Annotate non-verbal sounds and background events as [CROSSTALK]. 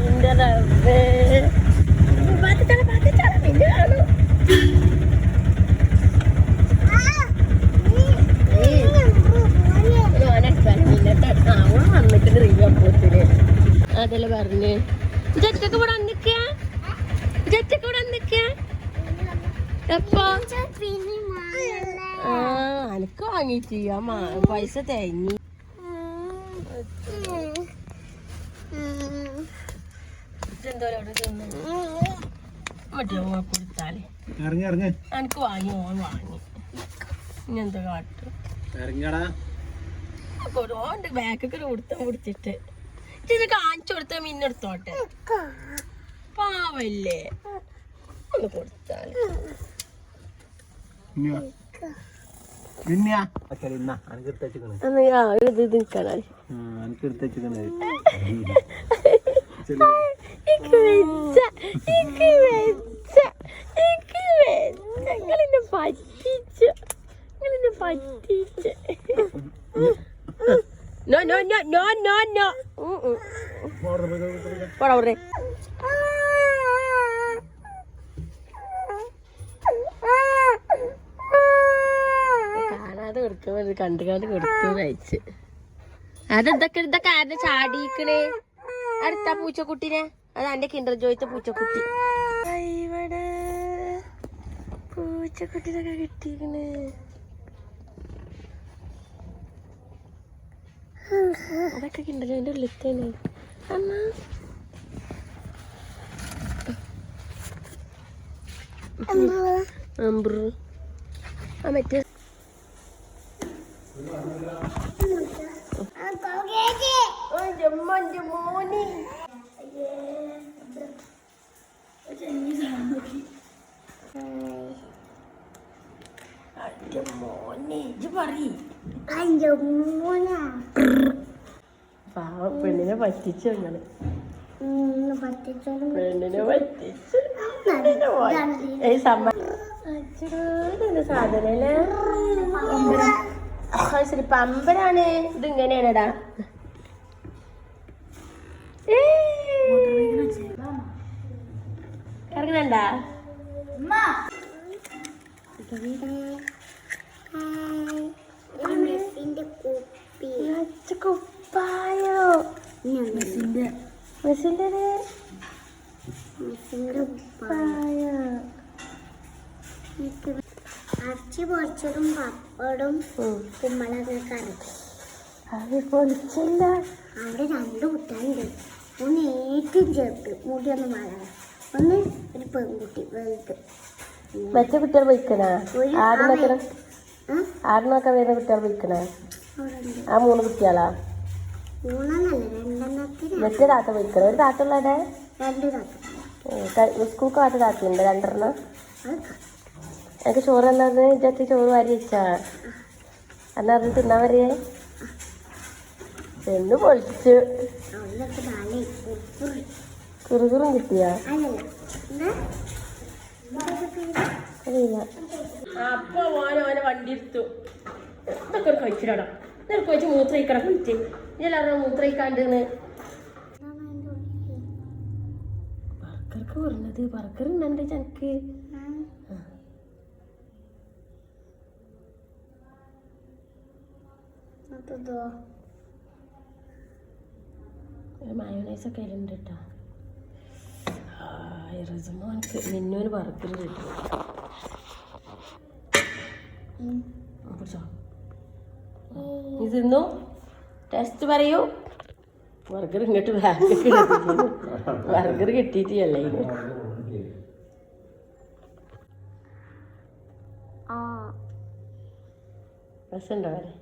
എന്റെ റബ്ബേ പാത്തിച്ചാളെ പാത്തിച്ചാളെ പിന്നെ കാണൂ. അതല്ല പറഞ്ഞ്. ചച്ചക്ക ഇവിടെ നിക്കാ. ചച്ചക്ക ഇവിടെ നിക്കാ. എപ്പോ? ആ അനക്ക് വാങ്ങിച്ചു ആ പൈസ തേങ്ങി. ഇറങ്ങി ഇറങ്ങി. എനിക്ക് വാങ്ങി ഓൻ വാങ്ങി ഇനി എന്താ കാട്ടും ഇറങ്ങിയടാ ഓന്റെ ബാക്കൊക്കെ കൊടുത്ത കൊടുത്തിട്ട് ഇത് കാണിച്ചു കൊടുത്ത മിന്നെടുത്തോട്ടെ പാവല്ലേ ഒന്ന് കൊടുത്താൽ എനിക്ക് ഇന്ന [LAUGHS] എനിക്ക് നോ പോടാ പോടേ. കാണാതെ കൊടുക്കുമ്പോ കണ്ടു കൊടുത്തു അയച്ച് അതെന്തൊക്കെ ഇതൊക്കെ ആരുടെ ചാടിക്കണേ അടുത്ത പൂച്ചക്കുട്ടിനെ? അത് എന്റെ കിണ്ടർ ജോയിച്ച പൂച്ചക്കുട്ടി. ഇവിടെ പൂച്ചക്കുട്ടിനൊക്കെ കിട്ടിക്കണ് അതൊക്കെ കിണ്ടർ ജോയിന്റെ ഉള്ളിത്തേനെ അമ്മ. അമ്പ്രു. ആ മറ്റേ ജമ്മന്റെ മോനെ. പാവ പെണ്ണിനെ പറ്റിച്ചു അങ്ങനെ പെണ്ണിനെ പറ്റിച്ചു. സാധനല്ലേ പമ്പരാണ്. ഇത് ഇങ്ങനെയാണടാ. ഇറങ്ങണണ്ടാ കുപ്പായോ? മെസ്സിന്റെ. കുപ്പായോ? അരച്ച് പൊരിച്ചതും പപ്പടും കുമ്പളങ്ങ കറി അത് പൊളിച്ചല്ല അവിടെ രണ്ട് കുട്ടികളുണ്ട്. ഒന്ന് ഏറ്റവും ചെറുത് മുടിയൊന്ന് മാറാ ഒന്ന് ഒരു പെൺകുട്ടി വെളുത്ത് മറ്റേ കുട്ടികൾ വിൽക്കണേ ആടിനൊക്കെ? ആടിനൊക്കെ വരുന്ന കുട്ടികൾ വിൽക്കണേ ആ മൂന്ന് കുട്ടികളാ? മറ്റേ താത്ത വിൽക്കണം ഒരു താത്ത ഉള്ളടെ തത്ത സ്കൂൾക്ക് കാത്ത താത്തയുണ്ട്. രണ്ടെണ്ണം. എനിക്ക് ചോറ് തന്നത് ഇജത്തി ചോറ് വാരി വെച്ചാ? എന്നാ അത് തിന്നാ വരേ? എന്ന് പൊളിച്ച്. കുറുകുറും കിട്ടിയാ? അറിയില്ല. അപ്പൊ ഓനെ ഓനെ വണ്ടി എടുത്തു ഇതൊക്കെ ഒരു കഴിച്ചിടാടാ. ഇതൊക്കെ വെച്ച് മൂത്രയിക്കണം കുളിച്ച് എല്ലാവരും മൂത്രയിക്കാണ്ടെന്ന് പറക്കർക്ക് പറഞ്ഞത് പറക്കർ ഉണ്ടെ ചനക്ക്. അതോ മയോണൈസ് ഒക്കെ അതിലുണ്ട് കേട്ടോ റിസുമോനക്ക് നിന്നൊരു ബർഗർ കിട്ടും. പിടിച്ചോ ഇതിന്നു തിന്നു. ടെസ്റ്റ് പറയൂ. ബർഗർ ഇങ്ങോട്ട് ബാഗ് ബർഗർ കിട്ടിയിട്ടില്ല ഇത് ആ. രസമുണ്ടോ വരെ